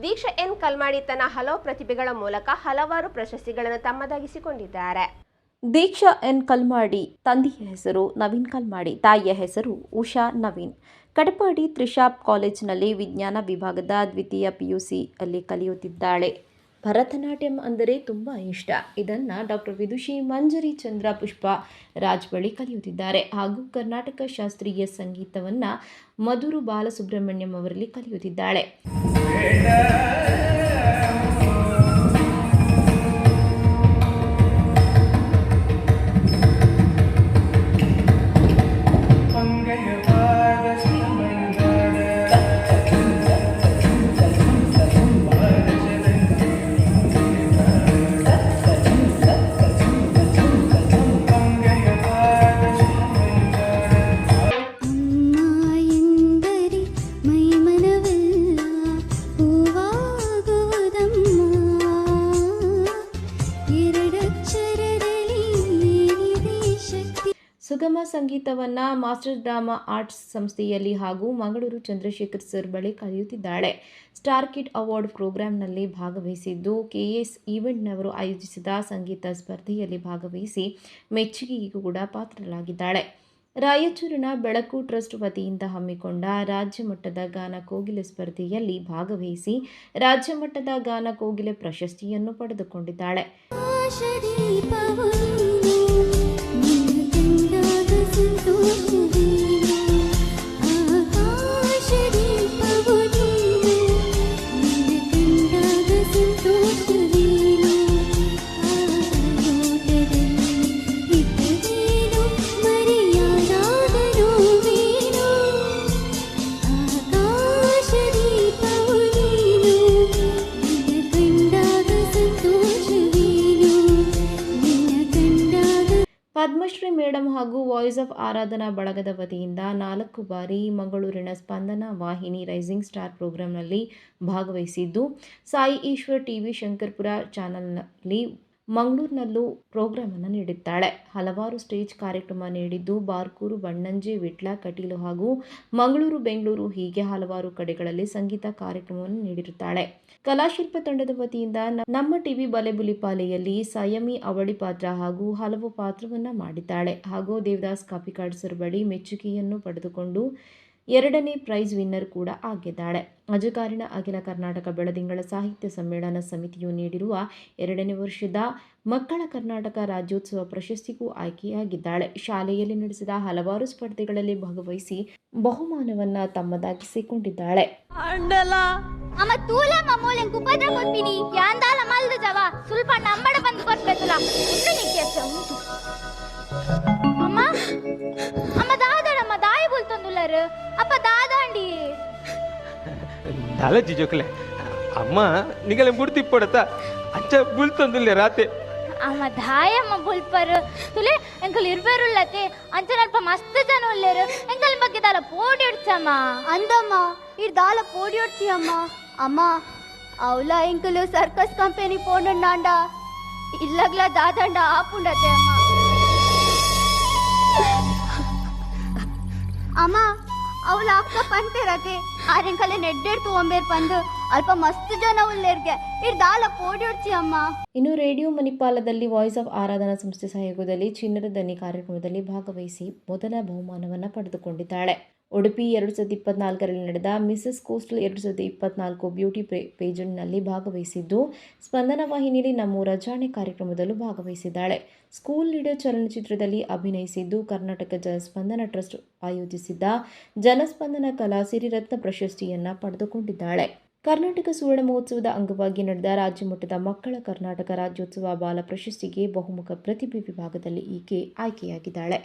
ದೀಕ್ಷಾ N Kalmadi ತನ್ನ ಹಲವು ಪ್ರತಿಭೆಗಳ ಮೂಲಕ ಹಲವಾರು ಪ್ರಶಸ್ತಿಗಳನ್ನು ತಮ್ಮದಾಗಿಸಿಕೊಂಡಿದ್ದಾರೆ. ದೀಕ್ಷಾ ಎನ್ ಕಲ್ಮಾಡಿ ತಂದೆಯ ಹೆಸರು ನವೀನ್ ಕಲ್ಮಾಡಿ, ತಾಯಿಯ ಹೆಸರು ಉಷಾ ನವೀನ್. ಕಡಪಾಡಿ ತ್ರಿಶಾಪ್ ಕಾಲೇಜಿನಲ್ಲಿ ವಿಜ್ಞಾನ ವಿಭಾಗದ ದ್ವಿತೀಯ ಪಿಯುಸಿ ಅಲ್ಲಿ ಕಲಿಯುತ್ತಿದ್ದಾಳೆ. ಭರತನಾಟ್ಯಂ ಅಂದರೆ ತುಂಬ ಇಷ್ಟ. ಇದನ್ನು ಡಾಕ್ಟರ್ ವಿದುಷಿ ಮಂಜರಿ ಚಂದ್ರ ಪುಷ್ಪ ರಾಜ್ ಬಳಿ ಕಲಿಯುತ್ತಿದ್ದಾರೆ. ಹಾಗೂ ಕರ್ನಾಟಕ ಶಾಸ್ತ್ರೀಯ ಸಂಗೀತವನ್ನು ಮಧುರು ಬಾಲಸುಬ್ರಹ್ಮಣ್ಯಂ ಅವರಲ್ಲಿ ಕಲಿಯುತ್ತಿದ್ದಾಳೆ. ಅಮ್ಮ ಸುಗಮ ಸಂಗೀತವನ್ನು ಮಾಸ್ಟರ್ ಡ್ರಾಮಾ ಆರ್ಟ್ಸ್ ಸಂಸ್ಥೆಯಲ್ಲಿ ಹಾಗೂ ಮಂಗಳೂರು ಚಂದ್ರಶೇಖರ್ ಸರ್ ಬಳಿ ಕಲಿಯುತ್ತಿದ್ದಾಳೆ. ಸ್ಟಾರ್ ಕಿಟ್ ಅವಾರ್ಡ್ ಪ್ರೋಗ್ರಾಂನಲ್ಲಿ ಭಾಗವಹಿಸಿದ್ದು, ಕೆಎಸ್ ಈವೆಂಟ್ನವರು ಆಯೋಜಿಸಿದ ಸಂಗೀತ ಸ್ಪರ್ಧೆಯಲ್ಲಿ ಭಾಗವಹಿಸಿ ಮೆಚ್ಚುಗೆಗೂ ಕೂಡ ಪಾತ್ರರಾಗಿದ್ದಾಳೆ ರಾಯಚೂರಿನ ಬೆಳಕು ಟ್ರಸ್ಟ್ ವತಿಯಿಂದ ಹಮ್ಮಿಕೊಂಡ ರಾಜ್ಯ ಮಟ್ಟದ ಗಾನ ಕೋಗಿಲೆ ಸ್ಪರ್ಧೆಯಲ್ಲಿ ಭಾಗವಹಿಸಿ ರಾಜ್ಯ ಮಟ್ಟದ ಗಾನ ಕೋಗಿಲೆ ಪ್ರಶಸ್ತಿಯನ್ನು ಪಡೆದುಕೊಂಡಿದ್ದಾಳೆ. ಪದ್ಮಶ್ರೀ ಮೇಡಮ್ ಹಾಗೂ ವಾಯ್ಸ್ ಆಫ್ ಆರಾಧನಾ ಬಳಗದ ವತಿಯಿಂದ ನಾಲ್ಕು ಬಾರಿ ಮಂಗಳೂರಿನ ಸ್ಪಂದನ ವಾಹಿನಿ ರೈಸಿಂಗ್ ಸ್ಟಾರ್ ಪ್ರೋಗ್ರಾಂನಲ್ಲಿ ಭಾಗವಹಿಸಿದ್ದು, ಸಾಯಿ ಈಶ್ವರ್ ಟಿವಿ, ಶಂಕರ್ಪುರ ಚಾನಲ್ನಲ್ಲಿ ಮಂಗಳೂರಿನಲ್ಲೂ ಪ್ರೋಗ್ರಾಮನ್ನು ನೀಡಿದ್ದಾಳೆ. ಹಲವಾರು ಸ್ಟೇಜ್ ಕಾರ್ಯಕ್ರಮ ನೀಡಿದ್ದು ಬಾರ್ಕೂರು, ಬಣ್ಣಂಜೆ, ವಿಟ್ಲ, ಕಟೀಲು ಹಾಗೂ ಮಂಗಳೂರು, ಬೆಂಗಳೂರು ಹೀಗೆ ಹಲವಾರು ಕಡೆಗಳಲ್ಲಿ ಸಂಗೀತ ಕಾರ್ಯಕ್ರಮವನ್ನು ನೀಡಿರುತ್ತಾಳೆ. ಕಲಾಶಿಲ್ಪ ತಂಡದ ವತಿಯಿಂದ ನಮ್ಮ ಟಿವಿ ಬಲೆಬುಲಿಪಾಲೆಯಲ್ಲಿ ಸಯಮಿ ಅವಳಿ ಪಾತ್ರ ಹಾಗೂ ಹಲವು ಪಾತ್ರವನ್ನು ಮಾಡಿದ್ದಾಳೆ. ಹಾಗೂ ದೇವದಾಸ್ ಕಾಪಿಕಾಡ್ ಬಳಿ ಮೆಚ್ಚುಗೆಯನ್ನು ಪಡೆದುಕೊಂಡು ಎರಡನೇ ಪ್ರೈಸ್ ವಿನ್ನರ್ ಕೂಡ ಆಗಿದ್ದಾಳೆ. ಅಜಕಾರಿನ ಅಖಿಲ ಕರ್ನಾಟಕ ಬೆಳದಿಂಗಳ ಸಾಹಿತ್ಯ ಸಮ್ಮೇಳನ ಸಮಿತಿಯು ನೀಡಿರುವ ಎರಡನೇ ವರ್ಷದ ಮಕ್ಕಳ ಕರ್ನಾಟಕ ರಾಜ್ಯೋತ್ಸವ ಪ್ರಶಸ್ತಿಗೂ ಆಯ್ಕೆಯಾಗಿದ್ದಾಳೆ. ಶಾಲೆಯಲ್ಲಿ ನಡೆಸಿದ ಹಲವಾರು ಸ್ಪರ್ಧೆಗಳಲ್ಲಿ ಭಾಗವಹಿಸಿ ಬಹುಮಾನವನ್ನ ತಮ್ಮದಾಗಿಸಿಕೊಂಡಿದ್ದಾಳೆ. ಅಮ್ಮ சார் அப்ப தாதாண்டி ನಾಲಜ್ಜಿ ಜೋಕಲೆ ಅಮ್ಮ ನಿಗಲೆ ಮುಡ್ತಿ ಪಡತ ಅಜ್ಜ ಬುಲ್ ತಂದಿಲ್ಲ ರಾತೆ ಅಮ್ಮ ದಾಯಮ್ಮ ಬುಲ್ಪರು ತುಲೆ ಎಂಕಲ್ ಇರ್ಬೇರುಲ್ಲತೆ ಅಂಚನಲ್ಪ ಮಸ್ತ್ ಜನ ಉಲ್ಲೇರು ಎಂಕಲ್ ಬಗ್ಗೆ ದಾಲ ಪೋಡಿ ಹೊಡ್ಸಮ್ಮ ಅಂದಮ್ಮ ಈ ದಾಲ ಪೋಡಿ ಹೊಡ್ಸಿ ಅಮ್ಮ ಅಮ್ಮ ಅವಲ ಎಂಕಲು ಸರ್ಕಸ್ ಕಂಪೆನಿ ಪೋಂಡಂಡ ಇಲ್ಲಗ್ಲ ದಾದಂಡ ಆಪುಂಡತೆ ಅಮ್ಮ ಅಮ್ಮ ಅವಳ ಅಕ್ಕ ಪಂತಿರತೆ ಆರೆಂಕಲೆ ನೆಡ್ಡೆಡ್ತು ಒಂಬೇರ್ ಬಂದು ಅಲ್ಪ ಮಸ್ತ್ ಜನ ಉಲ್ಲೇರ್ಗೆ. ಇರ್ ದಾಲ ಪೋಡಿ ಅಮ್ಮ. ಇನ್ನು ರೇಡಿಯೋ ಮಣಿಪಾಲದಲ್ಲಿ ವಾಯ್ಸ್ ಆಫ್ ಆರಾಧನಾ ಸಂಸ್ಥೆ ಸಹಯೋಗದಲ್ಲಿ ಚಿನ್ನದ ದನಿ ಕಾರ್ಯಕ್ರಮದಲ್ಲಿ ಭಾಗವಹಿಸಿ ಮೊದಲ ಬಹುಮಾನವನ್ನ ಪಡೆದುಕೊಂಡಿದ್ದಾಳೆ. ಉಡುಪಿ ಎರಡು ಸಾವಿರದ ಇಪ್ಪತ್ನಾಲ್ಕರಲ್ಲಿ ನಡೆದ ಮಿಸಸ್ ಕೋಸ್ಟಲ್ ಎರಡು ಸಾವಿರದ ಇಪ್ಪತ್ನಾಲ್ಕು ಬ್ಯೂಟಿ ಪೇಜೆಂಟ್ನಲ್ಲಿ ಭಾಗವಹಿಸಿದ್ದು, ಸ್ಪಂದನ ವಾಹಿನಿಯಲ್ಲಿ ನಮ್ಮೂರ ಜಾಣೆ ಕಾರ್ಯಕ್ರಮದಲ್ಲೂ ಭಾಗವಹಿಸಿದ್ದಾಳೆ. ಸ್ಕೂಲ್ ಲೀಡರ್ ಚಲನಚಿತ್ರದಲ್ಲಿ ಅಭಿನಯಿಸಿದ್ದು, ಕರ್ನಾಟಕ ಜನಸ್ಪಂದನ ಟ್ರಸ್ಟ್ ಆಯೋಜಿಸಿದ್ದ ಜನಸ್ಪಂದನ ಕಲಾ ಸಿರಿರತ್ನ ಪ್ರಶಸ್ತಿಯನ್ನು ಪಡೆದುಕೊಂಡಿದ್ದಾಳೆ. ಕರ್ನಾಟಕ ಸುವರ್ಣ ಮಹೋತ್ಸವದ ಅಂಗವಾಗಿ ನಡೆದ ರಾಜ್ಯ ಮಟ್ಟದ ಮಕ್ಕಳ ಕರ್ನಾಟಕ ರಾಜ್ಯೋತ್ಸವ ಬಾಲ ಪ್ರಶಸ್ತಿಗೆ ಬಹುಮುಖ ಪ್ರತಿಭೆ ವಿಭಾಗದಲ್ಲಿ ಈಕೆ ಆಯ್ಕೆಯಾಗಿದ್ದಾಳೆ.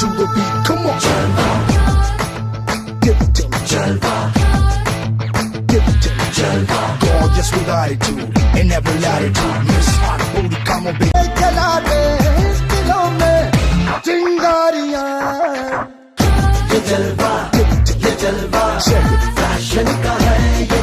to the beat. Come on. Give it to me. Jalva. Give it to me. Jalva. Gorgeous with attitude in every latitude. Miss Hot Booty, come on, baby. खिला दे इस दिलों में चिंगारियाँ ये जलवा ये जलवा फ़ैशन का है ये